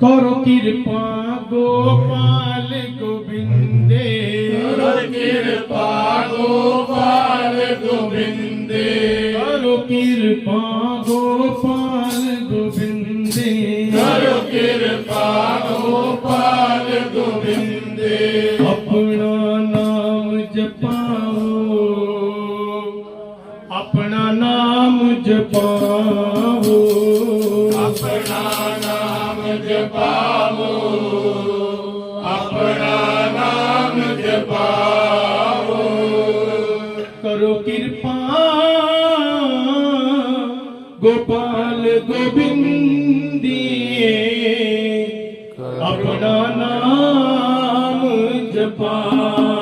ਕਰੋ ਕਿਰਪਾ ਗੋਪਾਲ ਗੋਬਿੰਦੇ। ਕਰ ਕਿਰਪਾ ਗੋਪਾਲ ਗੋਬਿੰਦੇ। ਕਰੋ ਕਿਰਪਾ ਗੋਪਾਲ ਗੋਬਿੰਦੇ। ਕਰ ਕਿਰਪਾ ਗੋਪਾਲ ਗੋਬਿੰਦੇ। ਆਪਣਾ ਨਾਮ ਜਪਾਓ। ਆਪਣਾ ਨਾਮ ਜਪਾਓ। ਆਪਣਾ ਨਾਮ ਆਪਣਾ ਨਾਮ ਜਪਾਵੋ ਕਰੋ ਕਿਰਪਾ। ਗੋਪਾਲ ਗੋਬਿੰਦੀਏ ਆਪਣਾ ਨਾਮ ਜਪਾਵੋ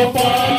Sopar.